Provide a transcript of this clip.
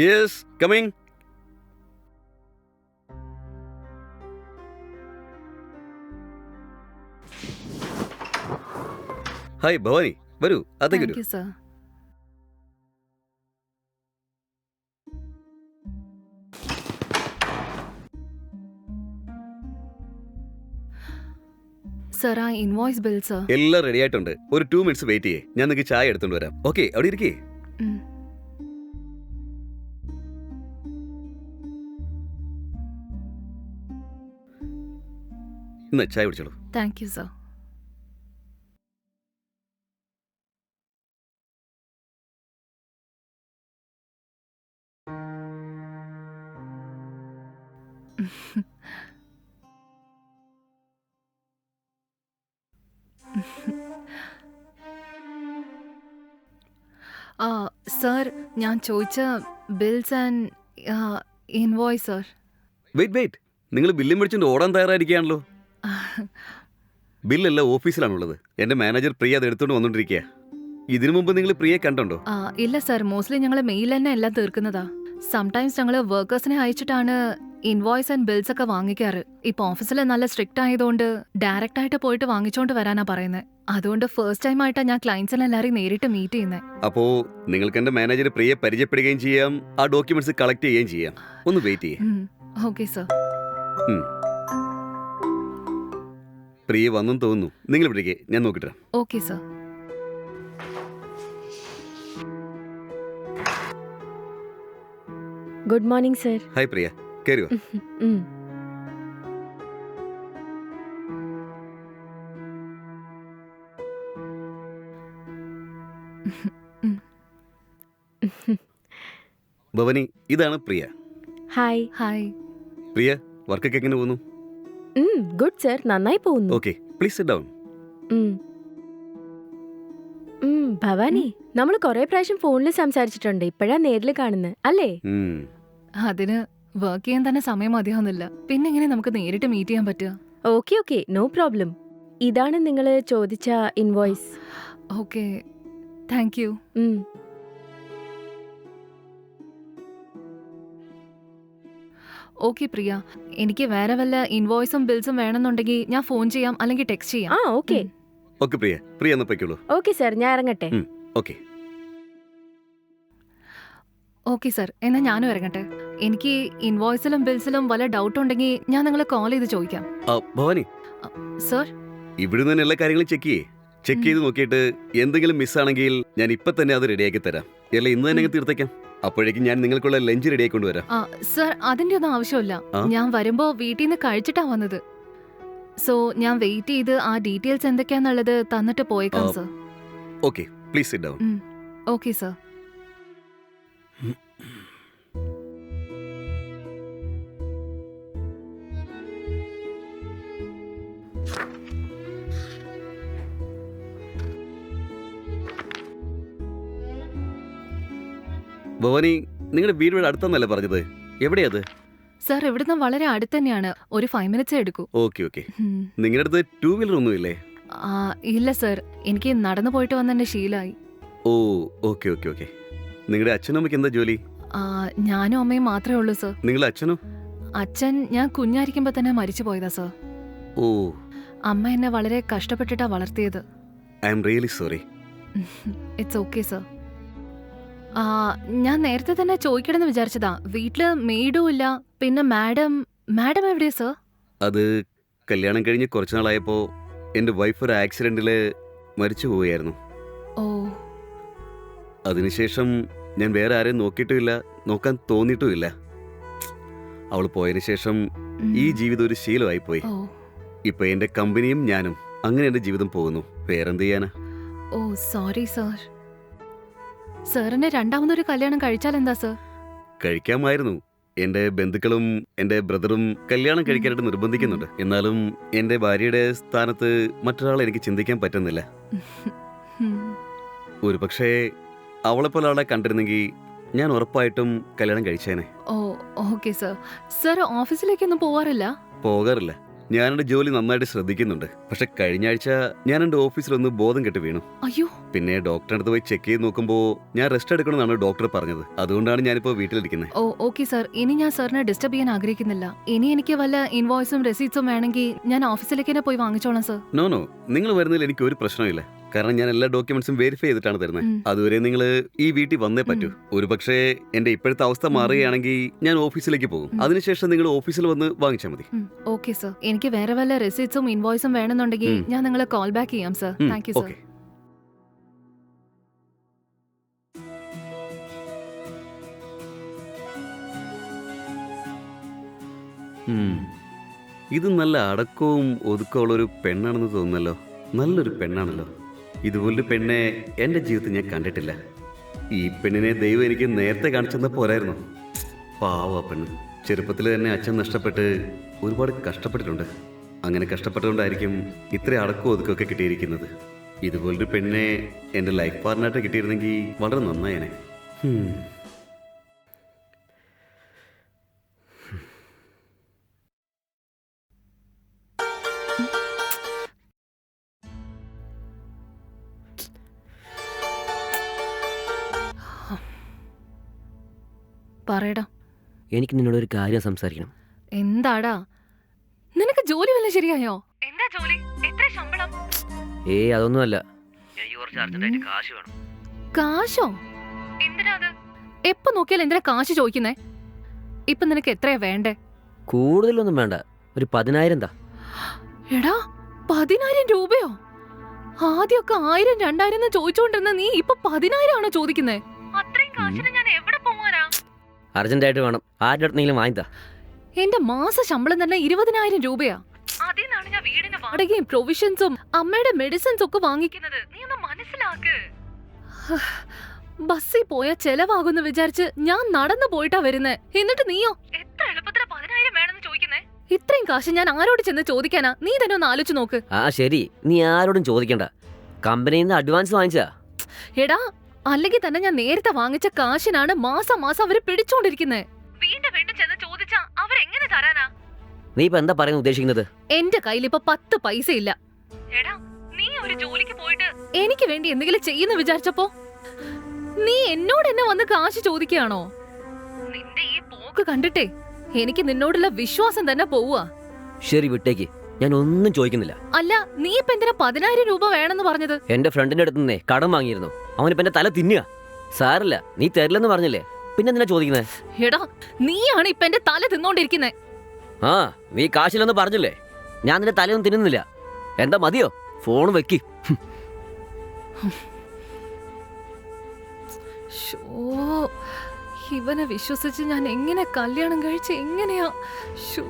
Yes coming hi Bhavani വരൂ അതൊക്കെ വരൂ സർ സർ ആ ഇൻവോയ്സ് ബിൽ സർ എല്ലാം റെഡി ആയിട്ടുണ്ട്. ഒരു ടു മിനിറ്റ്സ് വെയിറ്റ് ചെയ്യേ. ഞാൻ നിങ്ങൾക്ക് ചായ എടുത്തോണ്ട് വരാം. ഓക്കെ അവിടെ ഇരിക്കേ. ഇന്ന് ചായ കുടിച്ചോളൂ. താങ്ക് യു സർ ആ സർ ഞാൻ ചോദിച്ച bills and invoice sir wait wait നിങ്ങൾ ബില്ലും മേടിച്ചുകൊണ്ട് ഓടാൻ തയ്യാറായിരിക്കുകയാണല്ലോ. ബില്ലെല്ലാം ഓഫീസിലാണുള്ളത്. എന്റെ മാനേജർ പ്രിയ അത് എടുത്തുകൊണ്ട് വന്നോണ്ടിരിക്കുക ഇതിനു മുമ്പ് നിങ്ങൾ പ്രിയെ കണ്ടുണ്ടോ? ആ, ഇല്ല സർ. മോസ്റ്റ്ലി ഞങ്ങൾ മെയിൽ തന്നെ എല്ലാം തീർക്കുന്നതാ. സംടൈംസ് ഞങ്ങൾ വർക്കേഴ്സിനെ അയച്ചിട്ടാണ് ഇൻവോയ്സ് ആൻഡ് ബിൽസ് ഒക്കെ വാങ്ങിക്കാറ്. ഇപ്പൊ ഓഫീസിൽ നല്ല സ്ട്രിക്റ്റ് ആയതുകൊണ്ട് ഡയറക്റ്റ് ആയിട്ട് പോയിട്ട് വാങ്ങിച്ചോണ്ട് വരാനാ പറയുന്നത് അതുകൊണ്ട് ഫസ്റ്റ് ടൈം ആയിട്ടാ ഞാൻ ക്ലയൻസിനെ എല്ലാവരെയും നേരിട്ട് മീറ്റ് ചെയ്യുന്നത് അപ്പോ നിങ്ങൾക്ക് എന്റെ മാനേജർ പ്രിയെ പരിചയപ്പെടുകയും ചെയ്യാം ആ ഡോക്യുമെന്റ്സ് കളക്ട് ചെയ്യുകയും ചെയ്യാം. ഒന്ന് വെയിറ്റ് ചെയ്യാം. ഓക്കെ സർ പ്രിയ വന്നെന്ന് തോന്നുന്നു. നിങ്ങൾ വിളിക്കേ ഞാൻ നോക്കിട്ട് okay sir. Good morning sir. Hi Priya. കയറി വാ ഭവനി ഇതാണ് പ്രിയ. ഹായ്. ഹായ്. പ്രിയ വർക്കൊക്കെ എങ്ങനെ പോകുന്നു? ഗുഡ് സർ നന്നായി പോകുന്നു. Okay please sit down Bhavani നമ്മൾ കുറെ പ്രാവശ്യം ഫോണിൽ സംസാരിച്ചിട്ടുണ്ട്. ഇപ്പോഴാ നേരിൽ കാണുന്നത് അല്ലേ? അതിന് വർക്ക് ചെയ്യാൻ തന്നെ സമയം മതിയാവുന്നില്ല. പിന്നെ എങ്ങനെ നമുക്ക് നേരിട്ട് മീറ്റ് ചെയ്യാൻ പറ്റുക? ഓക്കെ ഓക്കെ നോ പ്രോബ്ലം ഇതാണ് നിങ്ങൾ ചോദിച്ച invoice okay thank you okay Priya. എനിക്ക് വേറെ വല്ല ഇൻവോയ്സും ബിൽസും വേണമെന്നുണ്ടെങ്കിൽ ഞാൻ ഫോൺ ചെയ്യാം അല്ലെങ്കിൽ ടെക്സ്റ്റ് ചെയ്യാം. ആ ഓക്കെ. ഓക്കെ പ്രിയ. പ്രിയ ഒന്ന് പൊയ്ക്കോളൂ. Okay sir. ഞാൻ ഇറങ്ങട്ടെ. ഓക്കെ. Okay sir. എന്നാ ഞാനും ഇറങ്ങട്ടെ. എനിക്ക് ഇൻവോയ്സിലും ബിൽസിലും വല്ല ഡൗട്ട് ഉണ്ടെങ്കിൽ ഞാൻ നിങ്ങളെ കോൾ ചെയ്ത് ചോദിക്കാം. ആ, ഭവാനി. സർ? ഇവിടുന്ന് തന്നെ എല്ലാ കാര്യങ്ങളും ചെക്ക് ചെയ്യേ. ചെക്ക് ചെയ്ത് നോക്കിയിട്ട് എന്തെങ്കിലും മിസ്സാണെങ്കിൽ ഞാൻ ഇപ്പൊ തന്നെ അത് റെഡിയാക്കി തരാം. അല്ല ഇന്ന് തന്നെ അങ്ങ് തീർത്തേക്കാം. അപ്പോഴേക്കും ഞാൻ നിങ്ങൾക്കുള്ള ലഞ്ച് റെഡിയായി കൊണ്ടുവരാം. ആ സർ അതിന്റെ ഒന്നും ആവശ്യമില്ല. ആ? ഞാൻ വരുമ്പോ വീട്ടിൽ നിന്ന് കഴിച്ചിട്ടാ വന്നത്. സോ ഞാൻ വെയിറ്റ് ചെയ്ത് ആ ഡീറ്റെയിൽസ് എന്തൊക്കെയാന്നുള്ളത് തന്നിട്ട് പോയേക്കാം ആ. Sir okay please sit down okay sir Bhavani നിങ്ങളുടെ വീട് ഇവിടെ അടുത്തെന്നല്ലേ പറഞ്ഞത്? എവിടെയത്? സർ ഇവിടുന്ന് വളരെ അടുത്ത് തന്നെയാണ് ഒരു ഫൈവ് മിനിറ്റ്സ് എടുക്കൂ. Okay okay. നിങ്ങളുടെ അടുത്ത് ടൂ വീലർ ഒന്നുമില്ലേ? ആ, ഇല്ല സർ. എനിക്ക് നടന്നു പോയിട്ട് വന്നെ ശീലായി. ഓ ഓക്കെ ഓക്കെ ഓക്കെ. നിങ്ങളുടെ അച്ഛനും അമ്മയ്ക്ക് എന്താ ജോലി? ആ, ഞാനും അമ്മയും മാത്രമേ ഉള്ളൂ സർ. നിങ്ങളുടെ അച്ഛനോ? അച്ഛൻ ഞാൻ കുഞ്ഞായിരിക്കുമ്പോ തന്നെ മരിച്ചു പോയതാ സർ. ഓ. അമ്മ എന്നെ വളരെ കഷ്ടപ്പെട്ടിട്ടാ വളർത്തിയത്. I'm really sorry it's okay sir ഞാൻ നേരത്തെ തന്നെ ചോദിക്കണമെന്ന് വിചാരിച്ചതാ. വീട്ടിൽ മെയ്ഡും ഇല്ല. പിന്നെ മാഡം മാഡം എവിടെയാ സർ അത് കല്യാണം കഴിഞ്ഞ് കുറച്ചു നാളായപ്പോ എന്റെ വൈഫ് ഒരു ആക്സിഡന്റിൽ മരിച്ചു പോവുകയായിരുന്നു. ഓ. അതിനുശേഷം ഞാൻ വേറെ ആരെയും നോക്കിയിട്ടുമില്ല നോക്കാൻ തോന്നിയിട്ടുമില്ല. അവൾ പോയതിന് ശേഷം ഈ ജീവിതം ഒരു ശീലമായി പോയി ഓ. ഇപ്പൊ എന്റെ കമ്പനിയും ഞാനും അങ്ങനെ എന്റെ ജീവിതം പോകുന്നു. വേറെന്ത് ചെയ്യാനാ? ഓ സോറി സർ സാറിന്റെ രണ്ടാമതൊരു കല്യാണം കഴിച്ചാൽ എന്താ സർ? കഴിക്കാമായിരുന്നു. എന്റെ ബന്ധുക്കളും എന്റെ ബ്രദറും കല്യാണം കഴിക്കാനായിട്ട് നിർബന്ധിക്കുന്നുണ്ട്. എന്നാലും എന്റെ ഭാര്യയുടെ സ്ഥാനത്ത് മറ്റൊരാളെ എനിക്ക് ചിന്തിക്കാൻ പറ്റുന്നില്ല. ഒരു പക്ഷേ അവളെപ്പോലെ ആളെ കണ്ടിരുന്നെങ്കിൽ ഞാൻ ഉറപ്പായിട്ടും കല്യാണം കഴിച്ചേനെ. ഓ ഓക്കെ സർ. സർ ഓഫീസിലേക്ക് ഒന്നും പോവാറില്ല? പോകാറില്ല. ഞാൻ എന്റെ ജോലി നന്നായിട്ട് ശ്രദ്ധിക്കുന്നുണ്ട്. പക്ഷെ കഴിഞ്ഞ ആഴ്ച ഞാൻ എന്റെ ഓഫീസിലൊന്ന് ബോധം കെട്ട് വീണു. അയ്യോ പിന്നെ ഡോക്ടറെ അടുത്ത് പോയി ചെക്ക് ചെയ്ത് നോക്കുമ്പോൾ ഞാൻ റെസ്റ്റ് എടുക്കണമെന്നാണ് ഡോക്ടർ പറഞ്ഞത്. അതുകൊണ്ടാണ് ഞാനിപ്പോൾ വീട്ടിലിരിക്കുന്നത് ഓ ഓക്കെ സാർ ഇനി ഞാൻ സാറിനെ ഡിസ്റ്റർബ് ചെയ്യാൻ ആഗ്രഹിക്കുന്നില്ല. ഇനി എനിക്ക് വല്ല ഇൻവോയ്സും റെസീറ്റ്സും വേണമെങ്കിൽ ഞാൻ ഓഫീസിലേക്ക് തന്നെ പോയി വാങ്ങിച്ചോളാം സർ നോ നോ നിങ്ങൾ വരുന്നതിൽ എനിക്ക് ഒരു പ്രശ്നമില്ല കാരണം ഞാൻ എല്ലാ ഡോക്യുമെന്റ്സും വെരിഫൈ ചെയ്തിട്ടാണ് തരുന്നത് അതുവരെ നിങ്ങൾ ഈ വീട്ടിൽ വന്നേ പറ്റൂ. ഒരു പക്ഷേ എന്റെ ഇപ്പോഴത്തെ അവസ്ഥ മാറുകയാണെങ്കിൽ ഞാൻ ഓഫീസിലേക്ക് പോകും. അതിനുശേഷം നിങ്ങൾ ഓഫീസിൽ വന്ന് വാങ്ങിച്ചാൽ മതി. ഓക്കെ സർ എനിക്ക് വേറെ വല്ല റെസീറ്റ്സും ഇൻവോയ്സും വേണമെന്നുണ്ടെങ്കിൽ ഞാൻ നിങ്ങളെ കോൾ ബാക്ക് ചെയ്യാം സർ താങ്ക് യു സർ ഇത് നല്ല അടക്കവും ഒതുക്കമുള്ള ഒരു പെണ്ണാണെന്ന് തോന്നുന്നല്ലോ. നല്ലൊരു പെണ്ണാണല്ലോ. ഇതുപോലൊരു പെണ്ണെ എന്റെ ജീവിതത്തിൽ ഞാൻ കണ്ടിട്ടില്ല. ഈ പെണ്ണിനെ ദൈവം എനിക്ക് നേരത്തെ കാണിച്ചെന്ന പോരായിരുന്നു. പാവ പെണ്ണ്. ചെറുപ്പത്തിൽ തന്നെ അച്ഛൻ നഷ്ടപ്പെട്ട് ഒരുപാട് കഷ്ടപ്പെട്ടിട്ടുണ്ട്. അങ്ങനെ കഷ്ടപ്പെട്ടതുകൊണ്ടായിരിക്കും ഇത്ര അടക്കവും ഒതുക്കമൊക്കെ കിട്ടിയിരിക്കുന്നത്. ഇതുപോലൊരു പെണ്ണെ എന്റെ ലൈഫ് പാർട്ണറായിട്ട് കിട്ടിയിരുന്നെങ്കിൽ വളരെ നന്നായേനെ. പറയടാ. എനിക്ക് നിന്നോട് ഒരു കാര്യം സംസാരിക്കണം. എന്താടാ? നിനക്ക് ജോലി വല്ല ശരിയായോ? എന്താ ജോലി? എത്ര ശമ്പളം? ഏയ് അതൊന്നുമല്ല. എനിക്ക് കുറച്ച് അർജന്റായിട്ട് കാശ് വേണം. കാശോ? എന്തിനാ അത്? എപ്പോ നോക്കിയാലും എന്തിനാ കാശ് ചോദിക്കുന്നേ? ഇപ്പൊ നിനക്ക് എത്രയാ വേണ്ടേ? കൂടുതലൊന്നും വേണ്ട. ഒരു പതിനായിരം താ. എടാ പതിനായിരം രൂപയോ? ആദ്യമൊക്കെ ആയിരം രണ്ടായിരം എന്ന് ചോദിച്ചോണ്ടിരുന്ന നീ ഇപ്പൊ പതിനായിരം ആണോ ചോദിക്കുന്നേ? അത്രയും കാശിന് ഞാൻ എവിടെ അർജന്റായിട്ട് വേണം. ആരുടെ അടുത്തെങ്കിലും വാങ്ങിത്താ എന്റെ മാസ ശമ്പളം തന്നെ ഇരുപതിനായിരം രൂപയാ. അതിനാണ് ഞാൻ വീടിന് വാടകയും പ്രൊവിഷൻസും അമ്മയുടെ മെഡിസിൻസ് ഒക്കെ വാങ്ങിക്കുന്നത്. നീ ഒന്ന് മനസ്സിലാക്ക്. ബസ്സിൽ പോയ ചെലവാകുന്ന് വിചാരിച്ച് ഞാൻ നടന്നു പോയിട്ടാ വരുന്നേ. എന്നിട്ട് നീയോ? എത്ര എളുപ്പത്തിൽ പതിനായിരം വേണമെന്ന് ചോദിക്കുന്നേ. ഇത്രയും കാശ് ഞാൻ ആരോട് ചെന്ന് ചോദിക്കാനാ? നീ തന്നെ ഒന്ന് ആലോചിച്ച് നോക്ക്. ആ ശരി. നീ ആരോടും ചോദിക്കണ്ട. കമ്പനിയിൽ നിന്ന് അഡ്വാൻസ് വാങ്ങിച്ചാ എടാ അല്ലെങ്കിൽ തന്നെ ഞാൻ നേരത്തെ വാങ്ങിച്ച കാശിനാണ് മാസം മാസം അവർ പിടിച്ചോണ്ടിരിക്കുന്നത് വീണ്ടും വീണ്ടും ചെന്ന് ചോദിച്ചാ അവരെങ്ങനെ തരാനാ? നീ ഇപ്പൊ എന്താ പറയാൻ ഉദ്ദേശിക്കുന്നത്? എന്റെ കയ്യിൽ ഇപ്പൊ പത്ത് പൈസ ഇല്ല എടാ നീ ഒരു ജോലിക്ക് പോയിട്ട് എനിക്ക് വേണ്ടി എന്തെങ്കിലും ചെയ്യുന്ന വിചാരിച്ചപ്പോ നീ എന്നോട് എന്നെ വന്ന് കാശ് ചോദിക്കുകയാണോ? നിന്റെ ഈ പോക്ക് കണ്ടിട്ടേ എനിക്ക് നിന്നോടുള്ള വിശ്വാസം തന്നെ പോവുക ശരി വിട്ടേക്ക്. ഞാൻ ഒന്നും ചോദിക്കുന്നില്ല. അല്ല നീ ഇപ്പൊ എന്തിനാ പതിനായിരം രൂപ വേണമെന്ന് പറഞ്ഞത്? എന്റെ ഫ്രണ്ടിന്റെ അടുത്ത് നിന്നേ കടം വാങ്ങിയിരുന്നു. അവനിപ്പോ എന്റെ തല തിന്നുക. സാറില്ല നീ തരില്ലെന്ന് പറഞ്ഞില്ലേ? പിന്നെ എന്തിനാ ചോദിക്കുന്നത് എടാ നീയാണ് ഇപ്പൊ എന്റെ തല തിന്നോണ്ടിരിക്കുന്നേ. ആ നീ കാശില്ലെന്ന് പറഞ്ഞില്ലേ? ഞാൻ നിന്റെ തലയൊന്നും തിന്നുന്നില്ല. എന്താ മതിയോ? ഫോൺ വെക്ക്. ഷോ ഇവനെ വിശ്വസിച്ച് ഞാൻ എങ്ങനെ കല്യാണം കഴിച്ച് എങ്ങനെയാ? ഷോ.